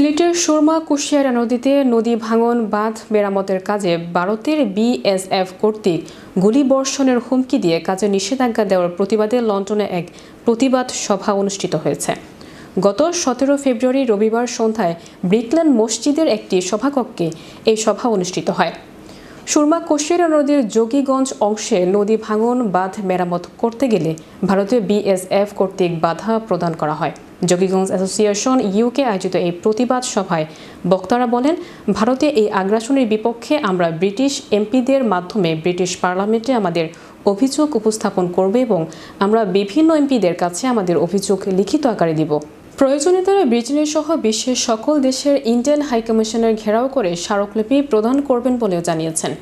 সিলেটের সুরমা কুশিয়ারা নদীতে নদী ভাঙন, বাঁধ মেরামতের কাজে ভারতের বিএসএফ কর্তৃক গুলি বর্ষণের হুমকি দিয়ে কাজে নিষেধাজ্ঞা দেওয়ার প্রতিবাদে লন্ডনে এক প্রতিবাদ সভা অনুষ্ঠিত হয়েছে। গত সতেরো ফেব্রুয়ারি রবিবার সন্ধ্যায় ব্রিকল্যান্ড মসজিদের একটি সভাকক্ষে এই সভা অনুষ্ঠিত হয়। সুরমা কুশিয়ারা নদীর যোগীগঞ্জ অংশে নদী ভাঙন, বাঁধ মেরামত করতে গেলে ভারতীয় বিএসএফ কর্তৃক বাধা প্রদান করা হয়। যোগীগঞ্জ অ্যাসোসিয়েশন ইউকে আয়োজিত এই প্রতিবাদ সভায় বক্তারা বলেন, ভারতে এই আগ্রাসনের বিপক্ষে আমরা ব্রিটিশ এমপিদের মাধ্যমে ব্রিটিশ পার্লামেন্টে আমাদের অভিযোগ উপস্থাপন করবে এবং আমরা বিভিন্ন এমপিদের কাছে আমাদের অভিযোগ লিখিত আকারে দিব। প্রয়োজনে তারা ব্রিটেনের সহ বিশ্বের সকল দেশের ইন্ডিয়ান হাইকমিশনের ঘেরাও করে স্মারকলিপি প্রদান করবেন বলেও জানিয়েছেন।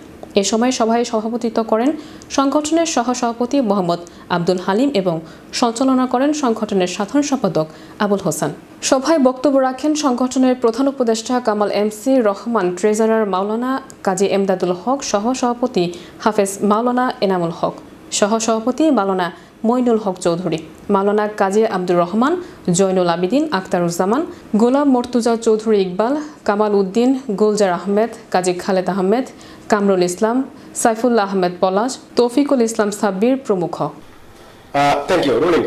এ সময় সভায় সভাপতিত্ব করেন সংগঠনের সহসভাপতি মোহাম্মদ আব্দুল হালিম এবং সঞ্চালনা করেন সংগঠনের সাধারণ সম্পাদক আবুল হোসেন। সভায় বক্তব্য রাখেন সংগঠনের প্রধান উপদেষ্টা Kamal M C Rahman, treasurer Maulana Kazi Emdadul Haque সহ সভাপতি হাফেজ মাওলানা এনামুল হক সহ সভাপতি মাওলানা মইনুল হক চৌধুরী, মাওলানা কাজী আব্দুর রহমান জৈনুল আবিদিন আক্তারুজ্জামান গোলাম মর্তুজা চৌধুরী ইকবাল, কামাল উদ্দিন, গুলজার আহমেদ, কাজী খালেদ আহমেদ, কামরুল ইসলাম, সাইফুল্লাহ আহমেদ পলাশ, তৌফিকুল ইসলাম সাব্বির প্রমুখ। থ্যাংক ইউ রুলিং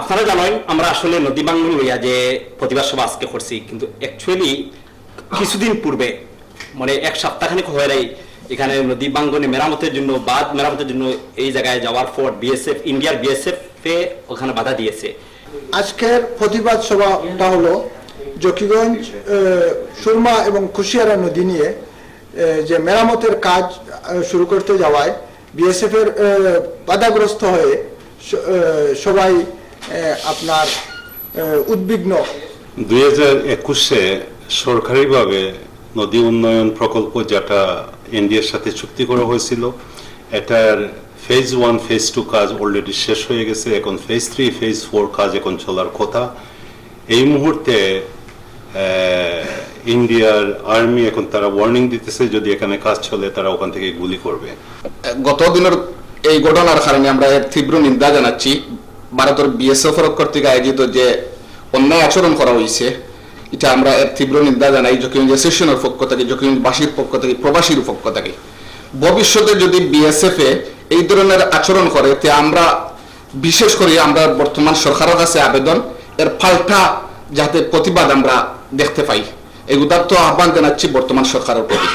আপনারা জানেন, আমরা আসলে নদী বাঙ্গন লইয়া যে প্রতিবাদ সভা আজকে করছি, কিন্তু অ্যাকচুয়ালি কিছুদিন পূর্বে মানে এক সপ্তাহখানিক হয়ে এখানে নদী বাঙ্গনে মেরামতের জন্য বাঁধ মেরামতের জন্য এই জায়গায় যাওয়ার পর বিএসএফ ইন্ডিয়ার বিএসএফ এ ওখানে বাধা দিয়েছে। আজকের প্রতিবাদ সভাটা হলো জকিগঞ্জ সুরমা এবং কুশিয়ারা নদী নিয়ে যে মেরামতের কাজ শুরু করতে যাওয়ায় বিএসএফ এর বাধাগ্রস্ত হয়ে সবাই আপনার উদ্বিগ্ন। দুই হাজার একুশে সরকারিভাবে নদী উন্নয়ন প্রকল্প যেটা ইন্ডিয়ার সাথে চুক্তি করা হয়েছিল, এটার ফেজ ওয়ান ফেজ টু কাজ অলরেডি শেষ হয়ে গেছে, এখন ফেজ থ্রি ফেজ ফোর কাজ এখন চলার কথা। এই মুহূর্তে ইন্ডিয়ার আর্মি এখন তারা ওয়ার্নিং দিতেছে যদি এখানে কাজ চলে, তারা ওখান থেকে গুলি করবে। গত দিনের এই ঘটনার কারণে আমরা এর তীব্র নিন্দা জানাচ্ছি। ভারতের বিএসএফ কর্তৃক আয়োজিত যে অন্যায় আচরণ করা হয়েছে এটা আমরা এর তীব্র নিন্দা জানাই জকিগঞ্জ সেশনের পক্ষ থেকে জকিগঞ্জবাসীর পক্ষ থেকে, প্রবাসীর পক্ষ থেকে। ভবিষ্যতে যদি বিএসএফ এ এই ধরনের আচরণ করে, তে আমরা বিশেষ করে আমরা বর্তমান সরকারের কাছে আবেদন, এর পাল্টা যাতে প্রতিবাদ আমরা দেখতে পাই। এই উদাত্ত আহ্বান জানাচ্ছি বর্তমান সরকারের প্রতি।